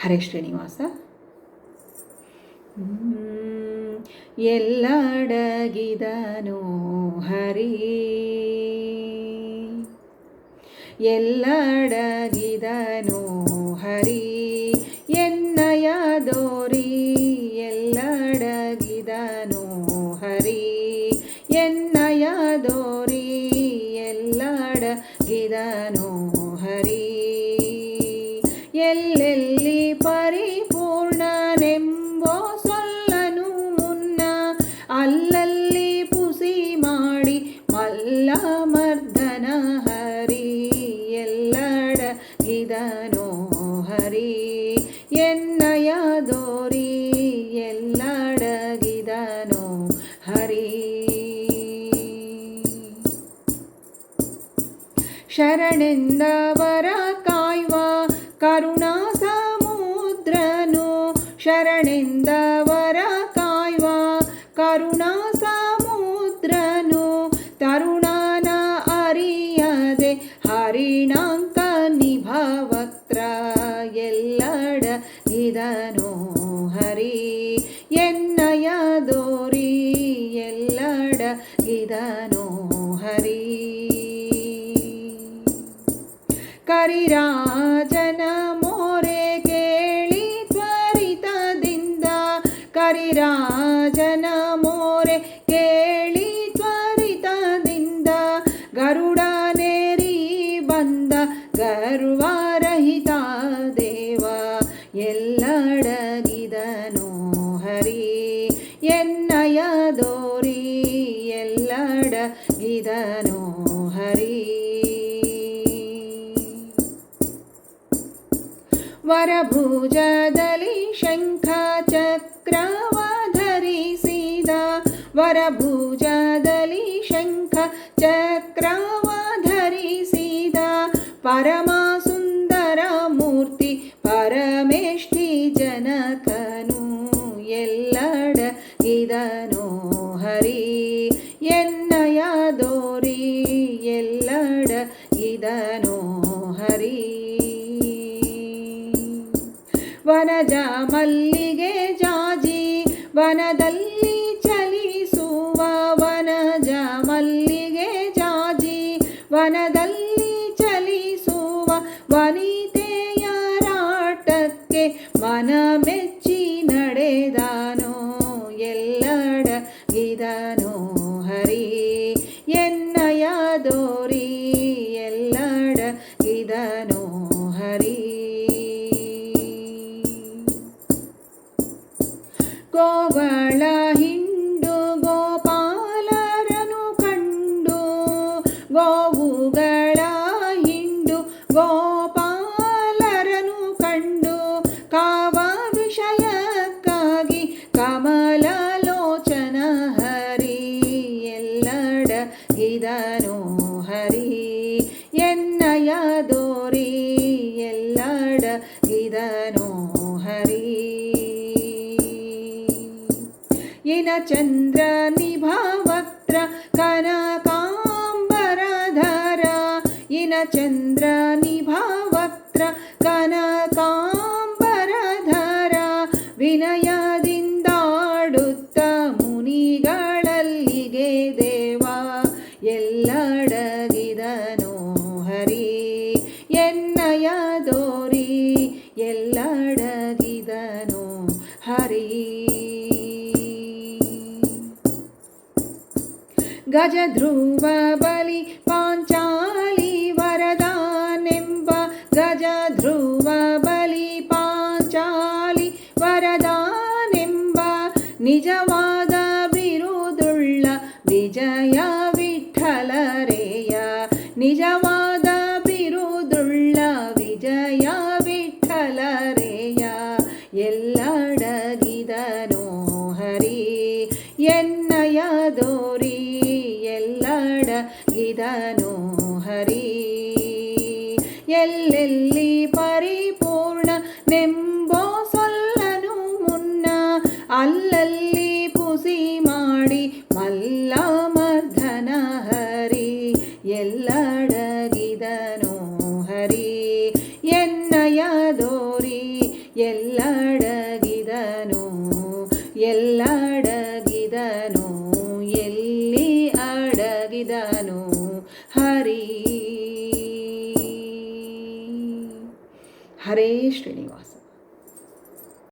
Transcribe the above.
ಹರೇ ಶ್ರೀನಿವಾಸ ಎಲ್ಲಡಗಿದನು ಹರಿ. ಎಲ್ಲಡಗಿದನು ಹರಿ. ಎನ್ನಯದೋರಿ ಎಲ್ಲಡಗಿದನು ಹರಿ ಮಲ್ಲ ಮರ್ದನ ಹರಿ ಎಲ್ಲಡಗಿದನೋ ಹರಿ. ಎಲ್ಲಡ ಗಿದನೋ ಹರಿ. ಶರಣೆಂದವರ ಕಾಯ್ವ ಕರುಣಾ ಸಮುದ್ರನು ಶರಣೆಂದವರ रा ವರಭುಜದಲ್ಲಿ ಶಂಖ ಚಕ್ರವ ಧರಿಸಿದ ವರಭುಜದಲ್ಲಿ ಶಂಖ ಚಕ್ರವ ಧರಿಸಿದ ಪರಮ ಸುಂದರ ಮೂರ್ತಿ ಪರಮೇಷ್ಠಿ ಜನಕನು ಎಲ್ಲಡ ಇದನು ವನಜ ಮಲ್ಲಿಗೆ ಜಾಜಿ, ವನದಲ್ಲಿ ಚಲಿಸುವ ವನಜ ಮಲ್ಲಿಗೆ ಜಾಜಿ, ವನದಲ್ಲಿ ಚಲಿಸುವ ವನಿತೆಯ ರಾಟಕ್ಕೆ ಮನ ಮೆಚ್ಚಿ ನಡೆದಾನೋ ಎಲ್ಲಡ ಇದನೋ ಹರಿ ಎನ್ನಯದೋರಿ ಎಲ್ಲಡ ಇದನೋ ಹರಿ. ಗೋಗಳ ಹಿಂಡು ಗೋಪಾಲರನು ಕಂಡು ಗೋವುಗಳ ಚಂದ್ರ ನಿಭಾವಕ್ತ್ರ ಕನಕಾಂಬರಧರ. ಇನ ಚಂದ್ರ ನಿಭಾವಕ್ತ್ರ ಕನಕಾಂಬರಧರ. ವಿನಯದಿಂದಾಡುತ್ತ ಮುನಿಗಳಲ್ಲಿಗೆ ದೇವ, ಎಲ್ಲಡಗಿದನು ಹರಿ. ಎನ್ನಯ ದೋರಿ, ಎಲ್ಲಡಗಿದನು ಹರಿ. गजध्रुव बलि पाञ्चाली वरदानेम्ब। गजध्रुव बलि पाञ्चाली वरदानेम्ब। निजवा ಎಲ್ಲಡಗಿದನೋ ಹರಿ. ಎಲ್ಲೆಲ್ಲಿ ಪರಿಪೂರ್ಣ ನೆಂಬೋ ಸೊಲ್ಲನು ಮುನ್ನ, ಅಲ್ಲಲ್ಲಿ ಪುಸಿ ಮಾಡಿ ಮಲ್ಲ ಮರ್ಧನ ಹರಿ. ಎಲ್ಲಡಗಿದನು ಹರಿ. ಅಡಗಿದನು ಹರಿ. ಹರೇ ಶ್ರೀನಿವಾಸ.